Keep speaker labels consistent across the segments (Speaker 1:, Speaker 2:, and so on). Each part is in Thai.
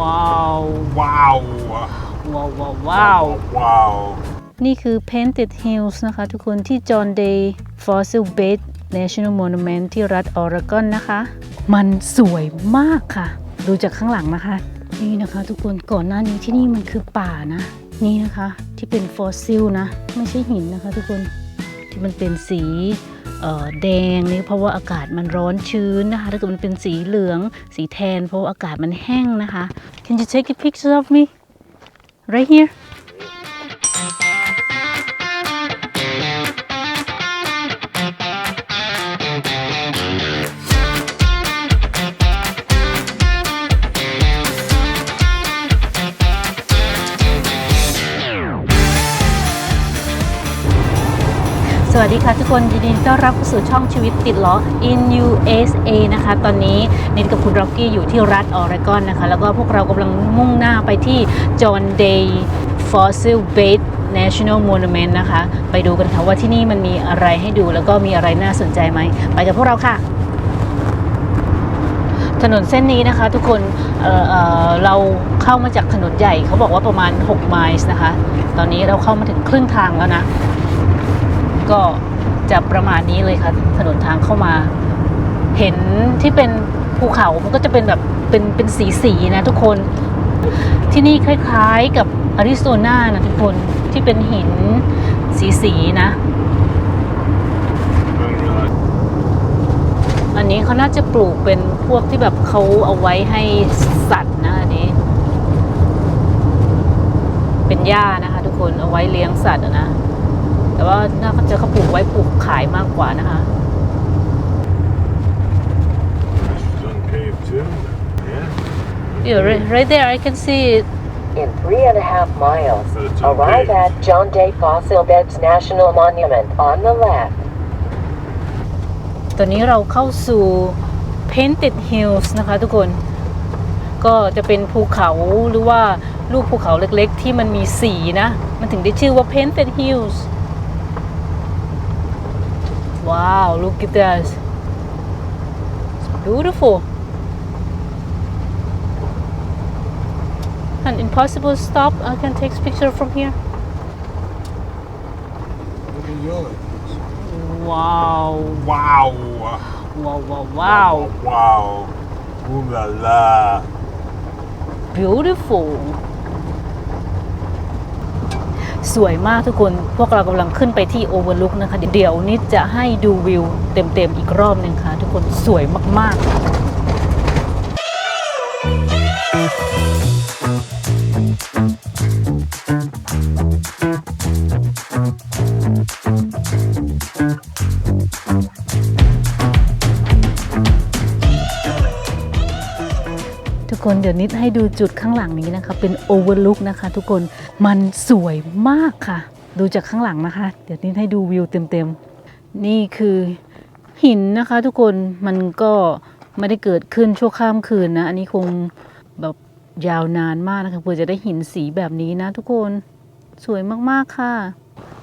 Speaker 1: ว้าว
Speaker 2: Wow.
Speaker 1: ว้าวว้าวว้าว
Speaker 2: Wow.
Speaker 1: นี่คือ Painted Hills นะคะ ทุกคนที่ John Day Fossil Bed National Monument ที่รัฐออร์แกอนนะคะ มันสวยมากค่ะ ดูจากข้างหลังนะคะ นี่นะคะทุกคนก่อนหน้านี้ที่นี่มันคือป่านะ นี่นะคะที่เป็นฟอสซิลนะ ไม่ใช่หินนะคะทุกคนที่มันเป็นสีเอ่อ แดงนี่เพราะว่าอากาศมันร้อนชื้นนะคะถ้าเกิดมันเป็นสีเหลืองสีแทนเพราะว่าอากาศมันแห้งนะคะ Can you take a picture of me right here วัสดีค่ะทุกคนยินดีต้อนรับเข้าสู่ช่องชีวิตติดล้อ in USA นะคะ ตอนนี้นิดกับคุณร็อกกี้อยู่ที่รัฐออร์แกอนนะคะ แล้วก็พวกเรากำลังมุ่งหน้าไปที่ John Day Fossil Bed National Monument นะคะ ไปดูกันค่ะว่าที่นี่มันมีอะไรให้ดูแล้วก็มีอะไรน่าสนใจไหม ไปกับพวกเราค่ะ ถนนเส้นนี้นะคะทุกคนเเเราเข้ามาจากถนนใหญ่เขาบอกว่าประมาณ 6 ไมล์นะคะ ตอนนี้เราเข้ามาถึงครึ่งทางแล้วนะ ก็จะประมาณนี้เลยค่ะ ถนนทางเข้ามา เห็นที่เป็นภูเขา มันก็จะเป็นแบบเป็นเป็นสีสีๆนะทุกคน ที่นี่คล้ายๆกับอาริโซนานะทุกคนที่เป็นหินสีสีๆนะ อันนี้เขาน่าจะปลูกเป็นพวกที่แบบเขาเอาไว้ให้สัตว์นะอันนี้ เป็นหญ้านะคะทุกคนเอาไว้เลี้ยงสัตว์นะ แต่ว่าน่าจะเขาปลูกไว้ปลูกขายมากกว่านะคะ
Speaker 2: Sun cave too. Yeah.
Speaker 1: Yeah, right, right there I can see it.
Speaker 3: In three and a half miles,
Speaker 2: So it's okay.
Speaker 3: arrive at John Day Fossil Beds National Monument on the left.
Speaker 1: ตอนนี้เราเข้าสู่ Painted Hills นะคะทุกคน ก็จะเป็นภูเขาหรือว่าลูกภูเขาเล็กๆ ที่มันมีสีนะ มันถึงได้ชื่อว่า Painted Hills Wow, look at this. It's beautiful. An impossible stop. I can take picture from here. Wow.
Speaker 2: Wow.
Speaker 1: Wow, wow, wow.
Speaker 2: Wow. wow. Ooh la la.
Speaker 1: Beautiful. สวยมากทุกคน พวกเรากำลังขึ้นไปที่โอเวอร์ลุกนะคะ เดี๋ยวนิดจะให้ดูวิวเต็มๆอีกรอบหนึ่งค่ะ ทุกคนสวยมากๆ คนเดี๋ยวนิดให้ดูจุดข้างหลังนี้นะคะ เป็น Overlook นะคะ ทุกคนมันสวยมากค่ะ ดูจากข้างหลังนะคะ เดี๋ยวนิดให้ดูวิวเต็มๆ นี่คือหินนะคะทุกคนมันก็ไม่ได้เกิดขึ้นชั่วข้ามคืนนะ อันนี้คงแบบยาวนานมากนะคะเพื่อจะได้หินสีแบบนี้นะ ทุกคนสวยมากๆค่ะ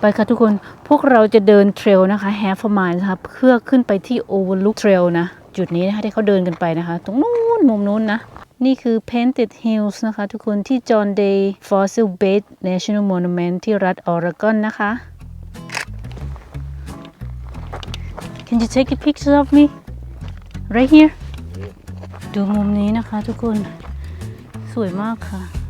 Speaker 1: ไปค่ะทุกคนพวกเราจะเดินเทรลนะคะ half a mile นะคะเพื่อขึ้นไปที่ Overlook Trail นะ จุดนี้นะคะที่เขาเดินกันไปนะคะ ตรงนู้นมุมนู้นนะ นี่คือ Painted Hills นะคะทุกคนที่ John Day Fossil Bed National Monument ที่รัฐออร์กอนนะคะ Can you take a picture of me right here ดูมุมนี้นะคะทุกคน สวยมากค่ะ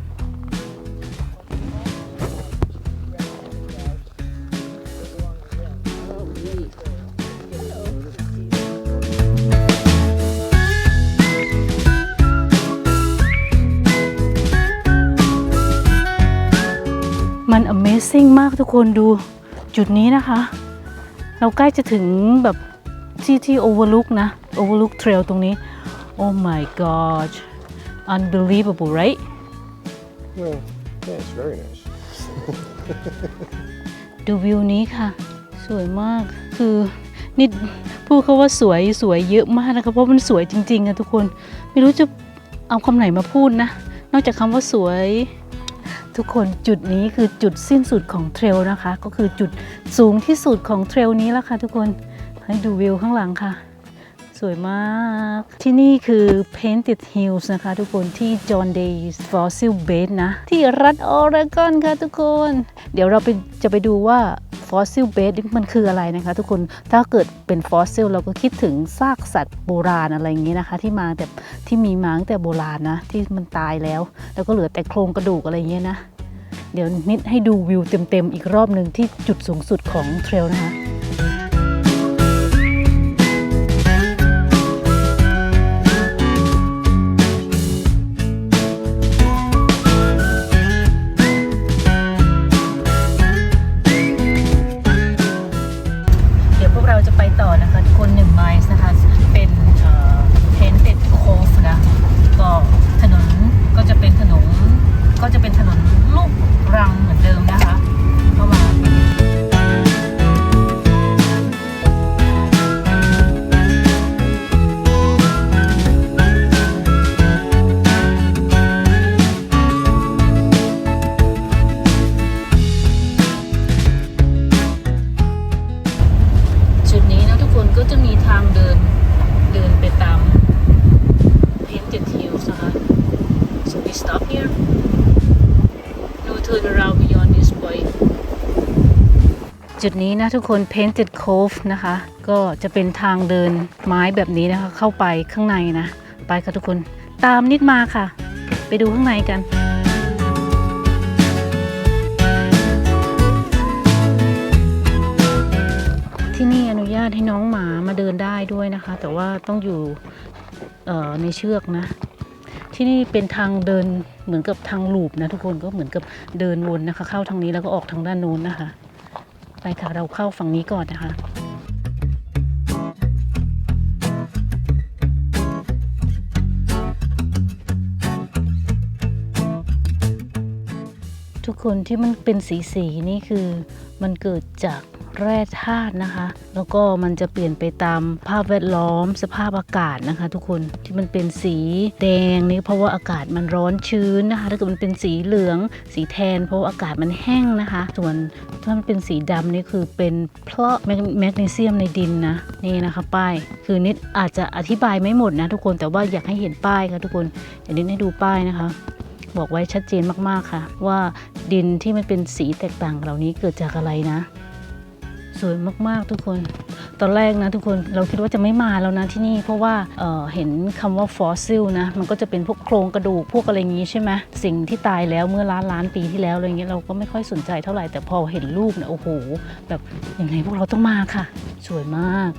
Speaker 1: มัน Amazing มากทุกคนดูจุดนี้นะคะ เราใกล้จะถึงแบบที่ที่ Overlook นะ Overlook Trail ตรงนี้ Oh my god unbelievable right
Speaker 4: Well, yeah, it's very nice.
Speaker 1: ดูวิวนี้ค่ะ สวยมากคือนี่พูดเขาว่าสวยสวยเยอะมากนะคะเพราะมันสวยจริงๆอะทุกคน ไม่รู้จะเอาคำไหนมาพูดนะ นอกจากคำว่าสวย ทุกคนจุดนี้คือจุดสิ้นสุดของเทรลนะคะ ก็คือจุดสูงที่สุดของเทรลนี้แล้วค่ะทุกคนให้ดูวิวข้างหลังค่ะ สวยมาก ที่นี่คือ Painted Hills นะคะ ทุกคนที่ John Day Fossil Bed นะ ที่รัฐออเรกอนค่ะทุกคน เดี๋ยวเราไปจะไปดูว่า อสซิลเบสมันคืออะไรนะคะทุกคนถ้าเกิดเป็นฟอสซิลเราก็คิดถึงซากสัตว์โบราณอะไรอย่างนี้นะคะ ที่มาแบบที่มีมาตั้งแต่โบราณนะ ที่มันตายแล้ว แล้วก็เหลือแต่โครงกระดูกอะไรอย่างเงี้ยนะ เดี๋ยวนิดให้ดูวิวเต็มๆอีกรอบหนึ่งที่จุดสูงสุดของเทรลนะคะ จะไปต่อนะคะทุกคนหนึ่งไมล์นะคะ เป็นเทนเต็ดโคฟนะ ก็ถนนก็จะเป็นถนนก็จะเป็นถนนลูกรังเหมือนเดิมนะคะเข้ามา จุดนี้นะทุกคน painted cove นะคะ ก็จะเป็นทางเดินไม้แบบนี้นะคะ เข้าไปข้างในนะ ไปค่ะทุกคนตามนิดมาค่ะ ไปดูข้างในกันที่นี่อนุญาตให้น้องหมามาเดินได้ด้วยนะคะ แต่ว่าต้องอยู่ในเชือกนะ ที่นี่เป็นทางเดินเหมือนกับทางลูปนะทุกคนก็เหมือนกับเดินวนนะคะ เข้าทางนี้แล้วก็ออกทางด้านโน้นนะคะ ไปค่ะเราเข้าฝั่งนี้ก่อนนะคะ คนที่มันเป็นสีสีนี่คือมันเกิดจากแร่ธาตุนะคะ แล้วก็มันจะเปลี่ยนไปตามภาพแวดล้อมสภาพอากาศนะคะ ทุกคนที่มันเป็นสีแดงนี่เพราะว่าอากาศมันร้อนชื้นนะคะ ถ้าเกิดมันเป็นสีเหลือง สีแทน เพราะว่าอากาศมันแห้งนะคะ ส่วนถ้ามันเป็นสีดำนี่คือเป็นเพราะแมกแมกนีเซียมในดินนะนี่นะคะป้ายคือนิดอาจจะอธิบายไม่หมดนะทุกคนแต่ว่าอยากให้เห็นป้ายค่ะทุกคนเดี๋ยวนิดให้ดูป้ายนะคะบอกไว้ชัดเจนมาก ๆ ค่ะ ว่า ดินที่มันเป็นสีแตกต่างเหล่านี้เกิดจากอะไรนะ สวยมากๆทุกคน ตอนแรกนะทุกคนเราคิดว่าจะไม่มาแล้วนะที่นี่ เพราะว่าเเห็นคำว่าฟอสซิลนะ มันก็จะเป็นพวกโครงกระดูกพวกอะไรอย่างงี้ใช่ไหมสิ่งที่ตายแล้วเมื่อล้านล้านปีที่แล้วอะไรเงี้ยเราก็ไม่ค่อยสนใจเท่าไหร่แต่พอเห็นรูปเนี่ยโอ้โห แบบยังไงพวกเราต้องมาค่ะ สวยมาก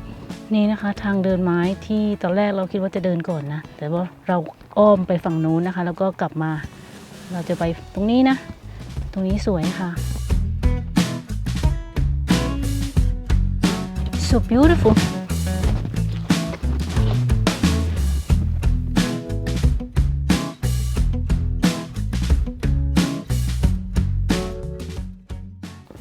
Speaker 1: นี่นะคะทางเดินไม้ที่ตอนแรกเราคิดว่าจะเดินก่อนนะ แต่ว่าเราอ้อมไปฝั่งนู้นนะคะ แล้วก็กลับมา เราจะไปตรงนี้นะ ตรงนี้สวยค่ะ so beautiful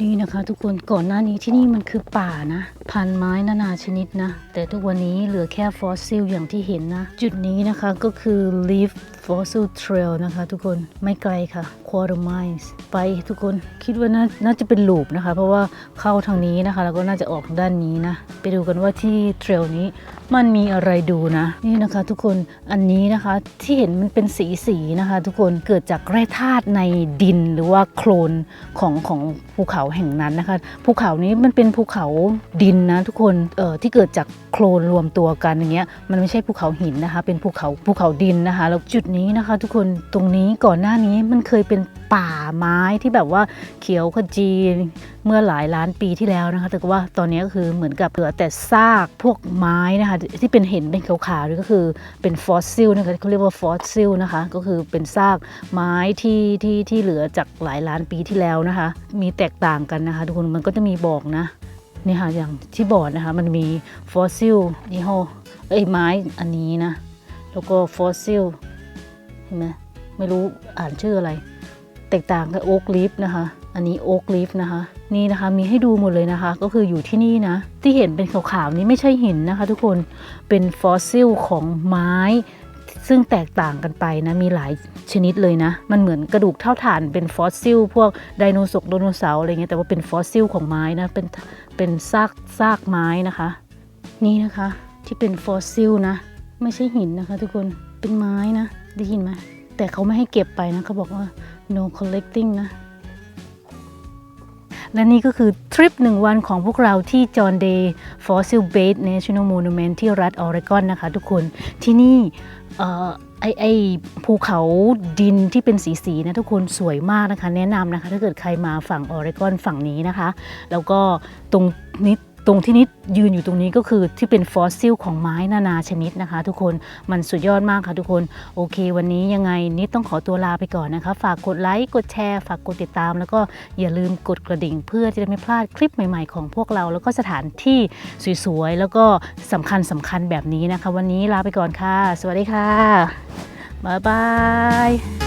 Speaker 1: นี่นะคะทุกคนก่อนหน้านี้ที่นี่มันคือป่านะ พันไม้นานาชนิดนะ แต่ทุกวันนี้เหลือแค่ฟอสซิลอย่างที่เห็นนะ จุดนี้นะคะก็คือ Leaf Fossil Trail นะคะทุกคนไม่ไกลค่ะ quarter miles ไปทุกคนคิดว่านาน่าจะเป็นลูปนะคะ เพราะว่าเข้าทางนี้นะคะ แล้วก็น่าจะออกด้านนี้นะ ไปดูกันว่าที่เทรลนี้มันมีอะไรดูนะ นี่นะคะทุกคนอันนี้นะคะที่เห็นมันเป็นสีสีนะคะ ทุกคนเกิดจากแร่ธาตุในดินหรือว่าโคลนของของภูเขาแห่งนั้นนะคะ ภูเขานี้มันเป็นภูเขาดินนะทุกคนเอ่อที่เกิดจาก โคลนรวมตัวกันอย่างเงี้ยมันไม่ใช่ภูเขาหินนะคะ เป็นภูเขาภูเขาดินนะคะแล้วจุดนี้นะคะ ทุกคนตรงนี้ก่อนหน้านี้มันเคยเป็นป่าไม้ที่แบบว่าเขียวขจีเมื่อหลายล้านปีที่แล้วนะคะ แต่ว่าตอนนี้ก็คือเหมือนกับเหลือแต่ซากพวกไม้นะคะที่เป็นเห็นเป็นขาวๆนี่ก็คือเป็นฟอสซิลนะคะเขาเรียกว่าฟอสซิลนะคะ ก็คือเป็นซากไม้ที่ที่ที่เหลือจากหลายล้านปีที่แล้วนะคะ มีแตกต่างกันนะคะ ทุกคนมันก็จะมีบอกนะ นี่ค่ะอย่างที่บอร์ดนะคะ มันมีฟอสซิลยี่ห้อเอ้ไม้อันนี้นะ แล้วก็ฟอสซิลเห็นไหมไม่รู้อ่านชื่ออะไร แตกต่างกับโอ๊กลีฟนะคะ อันนี้โอ๊กลีฟนะคะ นี่นะคะมีให้ดูหมดเลยนะคะ ก็คืออยู่ที่นี่นะ ที่เห็นเป็นขาวๆนี้ไม่ใช่หินนะคะ ทุกคนเป็นฟอสซิลของไม้ซึ่งแตกต่างกันไปนะ มีหลายชนิดเลยนะ มันเหมือนกระดูกเท่าฐานเป็นฟอสซิล พวกไดโนเสาร์ไดโนเสาร์อะไรเงี้ยแต่ว่าเป็นฟอสซิลของไม้นะเป็น เป็นซากซากไม้นะคะ นี่นะคะที่เป็นฟอสซิลนะ ไม่ใช่หินนะคะทุกคนเป็นไม้นะ ได้ยินไหมแต่เขาไม่ให้เก็บไปนะเขาบอกว่า no collecting นะ และนี่ก็คือทริปหนึ่งวันของพวกเราที่ John Day Fossil Base National Monument ที่รัฐออริกอนนะคะทุกคนที่นี่เอ่อไอไอภูเขาดินที่เป็นสีๆนะทุกคนสวยมากนะคะ แนะนำนะคะ ถ้าเกิดใครมาฝั่งออริกอนฝั่งนี้นะคะ แล้วก็ตรงนิด ตรงที่นิดยืนอยู่ตรงนี้ก็คือที่เป็นฟอสซิลของไม้นานาชนิดนะคะ ทุกคนมันสุดยอดมากค่ะทุกคน โอเค วันนี้ยังไงนิดต้องขอตัวลาไปก่อนนะคะ ฝากกดไลค์กดแชร์ ฝากกดติดตาม แล้วก็อย่าลืมกดกระดิ่ง เพื่อจะได้ไม่พลาดคลิปใหม่ๆของพวกเรา แล้วก็สถานที่สวยๆแล้วก็สำคัญสำคัญแบบนี้นะคะ วันนี้ลาไปก่อนค่ะ สวัสดีค่ะบ๊ายบาย